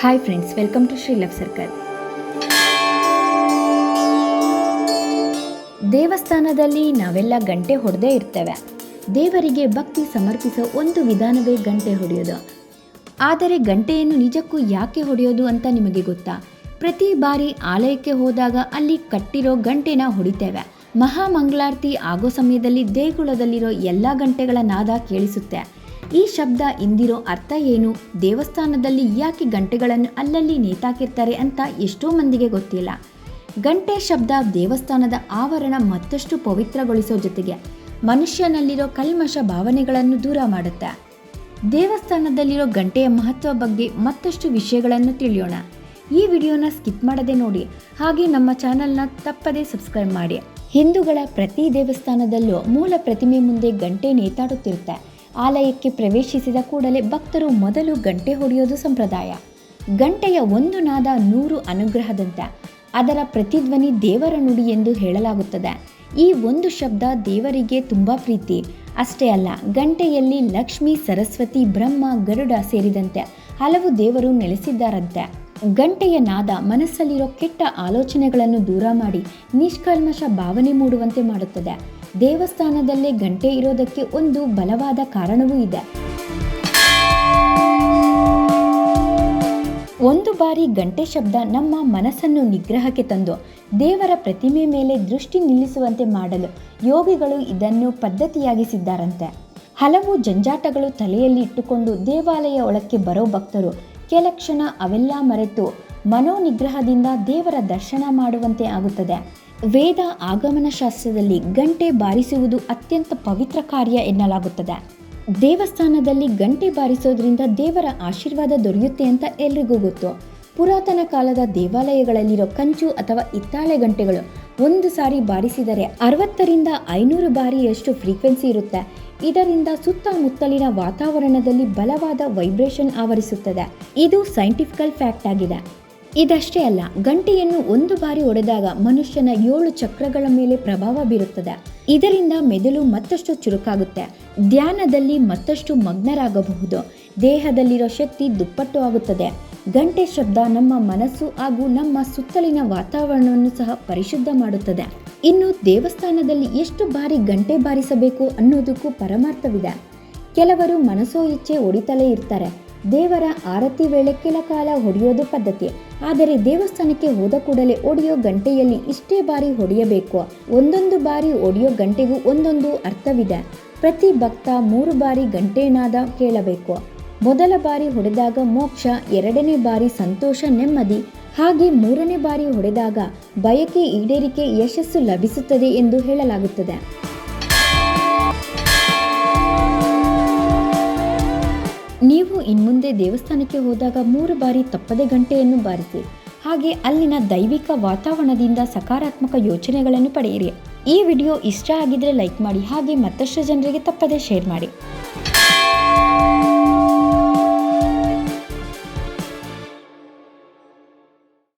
Hi friends welcome to Shri love circle ದೇವಸ್ಥಾನದಲ್ಲಿ ನಾವೆಲ್ಲ ಗಂಟೆ ಹೊಡೆದೇ ಇರ್ತೇವೆ. ದೇವರಿಗೆ ಭಕ್ತಿ ಸಮರ್ಪಿಸೋ ಒಂದು ವಿಧಾನವೇ ಗಂಟೆ ಹೊಡೆಯೋದು. ಆದರೆ ಗಂಟೆಯನ್ನು ನಿಜಕ್ಕೂ ಯಾಕೆ ಹೊಡೆಯೋದು ಅಂತ ನಿಮಗೆ ಗೊತ್ತಾ? ಪ್ರತಿ ಬಾರಿ ಆಲಯಕ್ಕೆ ಹೋದಾಗ ಅಲ್ಲಿ ಕಟ್ಟಿರೋ ಗಂಟೆನ ಹೊಡಿತೇವೆ. ಮಹಾಮಂಗಳಾರತಿ ಆಗೋ ಸಮಯದಲ್ಲಿ ದೇಗುಲದಲ್ಲಿರೋ ಎಲ್ಲ ಗಂಟೆಗಳ ನಾದ ಕೇಳಿಸುತ್ತೆ. ಈ ಶಬ್ದ ಇಂದಿರೋ ಅರ್ಥ ಏನು? ದೇವಸ್ಥಾನದಲ್ಲಿ ಯಾಕೆ ಗಂಟೆಗಳನ್ನು ಅಲ್ಲಲ್ಲಿ ನೇತಾಕಿರ್ತಾರೆ ಅಂತ ಎಷ್ಟೋ ಮಂದಿಗೆ ಗೊತ್ತಿಲ್ಲ. ಗಂಟೆ ಶಬ್ದ ದೇವಸ್ಥಾನದ ಆವರಣ ಮತ್ತಷ್ಟು ಪವಿತ್ರಗೊಳಿಸೋ ಜೊತೆಗೆ ಮನುಷ್ಯನಲ್ಲಿರೋ ಕಲ್ಮಶ ಭಾವನೆಗಳನ್ನು ದೂರ ಮಾಡುತ್ತೆ. ದೇವಸ್ಥಾನದಲ್ಲಿರೋ ಗಂಟೆಯ ಮಹತ್ವ ಬಗ್ಗೆ ಮತ್ತಷ್ಟು ವಿಷಯಗಳನ್ನು ತಿಳಿಯೋಣ. ಈ ವಿಡಿಯೋನ ಸ್ಕಿಪ್ ಮಾಡದೆ ನೋಡಿ. ಹಾಗೆ ನಮ್ಮ ಚಾನಲ್ನ ತಪ್ಪದೇ ಸಬ್ಸ್ಕ್ರೈಬ್ ಮಾಡಿ. ಹಿಂದೂಗಳ ಪ್ರತಿ ದೇವಸ್ಥಾನದಲ್ಲೂ ಮೂಲ ಪ್ರತಿಮೆ ಮುಂದೆ ಗಂಟೆ ನೇತಾಡುತ್ತಿರುತ್ತೆ. ಆಲಯಕ್ಕೆ ಪ್ರವೇಶಿಸಿದ ಕೂಡಲೇ ಭಕ್ತರು ಮೊದಲು ಗಂಟೆ ಹೊಡೆಯೋದು ಸಂಪ್ರದಾಯ. ಗಂಟೆಯ ಒಂದು ನಾದ ನೂರು ಅನುಗ್ರಹದಂತೆ, ಅದರ ಪ್ರತಿಧ್ವನಿ ದೇವರ ನುಡಿ ಎಂದು ಹೇಳಲಾಗುತ್ತದೆ. ಈ ಒಂದು ಶಬ್ದ ದೇವರಿಗೆ ತುಂಬ ಪ್ರೀತಿ. ಅಷ್ಟೇ ಅಲ್ಲ, ಗಂಟೆಯಲ್ಲಿ ಲಕ್ಷ್ಮಿ, ಸರಸ್ವತಿ, ಬ್ರಹ್ಮ, ಗರುಡ ಸೇರಿದಂತೆ ಹಲವು ದೇವರು ನೆಲೆಸಿದ್ದಾರಂತೆ. ಗಂಟೆಯ ನಾದ ಮನಸ್ಸಲ್ಲಿರೋ ಕೆಟ್ಟ ಆಲೋಚನೆಗಳನ್ನು ದೂರ ಮಾಡಿ ನಿಷ್ಕಲ್ಮಶ ಭಾವನೆ ಮೂಡುವಂತೆ ಮಾಡುತ್ತದೆ. ದೇವಸ್ಥಾನದಲ್ಲೇ ಗಂಟೆ ಇರೋದಕ್ಕೆ ಒಂದು ಬಲವಾದ ಕಾರಣವೂ ಇದೆ. ಒಂದು ಬಾರಿ ಗಂಟೆ ಶಬ್ದ ನಮ್ಮ ಮನಸ್ಸನ್ನು ನಿಗ್ರಹಕ್ಕೆ ತಂದು, ದೇವರ ಪ್ರತಿಮೆ ಮೇಲೆ ದೃಷ್ಟಿ ನಿಲ್ಲಿಸುವಂತೆ ಮಾಡಲು ಯೋಗಿಗಳು ಇದನ್ನು ಪದ್ಧತಿಯಾಗಿಸಿದ್ದಾರಂತೆ. ಹಲವು ಜಂಜಾಟಗಳು ತಲೆಯಲ್ಲಿ ಇಟ್ಟುಕೊಂಡು ದೇವಾಲಯ ಒಳಕ್ಕೆ ಬರೋ ಭಕ್ತರು, ಕೆಲ ಕ್ಷಣ ಅವೆಲ್ಲ ಮರೆತು ಮನೋನಿಗ್ರಹದಿಂದ ದೇವರ ದರ್ಶನ ಮಾಡುವಂತೆ ಆಗುತ್ತದೆ. ವೇದ ಆಗಮನ ಶಾಸ್ತ್ರದಲ್ಲಿ ಗಂಟೆ ಬಾರಿಸುವುದು ಅತ್ಯಂತ ಪವಿತ್ರ ಕಾರ್ಯ ಎನ್ನಲಾಗುತ್ತದೆ. ದೇವಸ್ಥಾನದಲ್ಲಿ ಗಂಟೆ ಬಾರಿಸೋದ್ರಿಂದ ದೇವರ ಆಶೀರ್ವಾದ ದೊರೆಯುತ್ತೆ ಅಂತ ಎಲ್ರಿಗೂ ಗೊತ್ತು. ಪುರಾತನ ಕಾಲದ ದೇವಾಲಯಗಳಲ್ಲಿರೋ ಕಂಚು ಅಥವಾ ಇತ್ತಾಳೆ ಗಂಟೆಗಳು ಒಂದು ಸಾರಿ ಬಾರಿಸಿದರೆ ಅರವತ್ತರಿಂದ ಐನೂರು ಬಾರಿಯಷ್ಟು ಫ್ರೀಕ್ವೆನ್ಸಿ ಇರುತ್ತೆ. ಇದರಿಂದ ಸುತ್ತಮುತ್ತಲಿನ ವಾತಾವರಣದಲ್ಲಿ ಬಲವಾದ ವೈಬ್ರೇಷನ್ ಆವರಿಸುತ್ತದೆ. ಇದು ಸೈಂಟಿಫಿಕಲ್ ಫ್ಯಾಕ್ಟ್ ಆಗಿದೆ. ಇದಷ್ಟೇ ಅಲ್ಲ, ಗಂಟೆಯನ್ನು ಒಂದು ಬಾರಿ ಒಡೆದಾಗ ಮನುಷ್ಯನ ಏಳು ಚಕ್ರಗಳ ಮೇಲೆ ಪ್ರಭಾವ ಬೀರುತ್ತದೆ. ಇದರಿಂದ ಮೆದುಳು ಮತ್ತಷ್ಟು ಚುರುಕಾಗುತ್ತೆ. ಧ್ಯಾನದಲ್ಲಿ ಮತ್ತಷ್ಟು ಮಗ್ನರಾಗಬಹುದು. ದೇಹದಲ್ಲಿರೋ ಶಕ್ತಿ ದುಪ್ಪಟ್ಟು ಆಗುತ್ತದೆ. ಗಂಟೆ ಶಬ್ದ ನಮ್ಮ ಮನಸ್ಸು ಹಾಗೂ ನಮ್ಮ ಸುತ್ತಲಿನ ವಾತಾವರಣವನ್ನು ಸಹ ಪರಿಶುದ್ಧ ಮಾಡುತ್ತದೆ. ಇನ್ನು ದೇವಸ್ಥಾನದಲ್ಲಿ ಎಷ್ಟು ಬಾರಿ ಗಂಟೆ ಬಾರಿಸಬೇಕು ಅನ್ನೋದಕ್ಕೂ ಪರಮಾರ್ಥವಿದೆ. ಕೆಲವರು ಮನಸೋ ಇಚ್ಛೆ ಒಡಿತಲೇ ಇರ್ತಾರೆ. ದೇವರ ಆರತಿ ವೇಳೆ ಕೆಲ ಕಾಲ ಹೊಡೆಯೋದು ಪದ್ಧತಿ. ಆದರೆ ದೇವಸ್ಥಾನಕ್ಕೆ ಹೋದ ಕೂಡಲೇ ಒಡೆಯೋ ಗಂಟೆಯಲ್ಲಿ ಇಷ್ಟೇ ಬಾರಿ ಹೊಡೆಯಬೇಕು. ಒಂದೊಂದು ಬಾರಿ ಒಡೆಯೋ ಗಂಟೆಗೂ ಒಂದೊಂದು ಅರ್ಥವಿದೆ. ಪ್ರತಿ ಭಕ್ತ ಮೂರು ಬಾರಿ ಗಂಟೆನಾದ ಕೇಳಬೇಕು. ಮೊದಲ ಬಾರಿ ಹೊಡೆದಾಗ ಮೋಕ್ಷ, ಎರಡನೇ ಬಾರಿ ಸಂತೋಷ, ನೆಮ್ಮದಿ. ಹಾಗೆ ಮೂರನೇ ಬಾರಿ ಹೊಡೆದಾಗ ಬಯಕೆ ಈಡೇರಿಕೆ ಯಶಸ್ಸು ಲಭಿಸುತ್ತದೆ ಎಂದು ಹೇಳಲಾಗುತ್ತದೆ. ನೀವು ಇನ್ಮುಂದೆ ದೇವಸ್ಥಾನಕ್ಕೆ ಹೋದಾಗ ಮೂರು ಬಾರಿ ತಪ್ಪದೆ ಗಂಟೆಯನ್ನು ಬಾರಿಸಿ, ಹಾಗೆ ಅಲ್ಲಿನ ದೈವಿಕ ವಾತಾವರಣದಿಂದ ಸಕಾರಾತ್ಮಕ ಯೋಚನೆಗಳನ್ನು ಪಡೆಯಿರಿ. ಈ ವಿಡಿಯೋ ಇಷ್ಟ ಆಗಿದ್ರೆ ಲೈಕ್ ಮಾಡಿ, ಹಾಗೆ ಮತ್ತಷ್ಟು ಜನರಿಗೆ ತಪ್ಪದೆ ಶೇರ್ ಮಾಡಿ.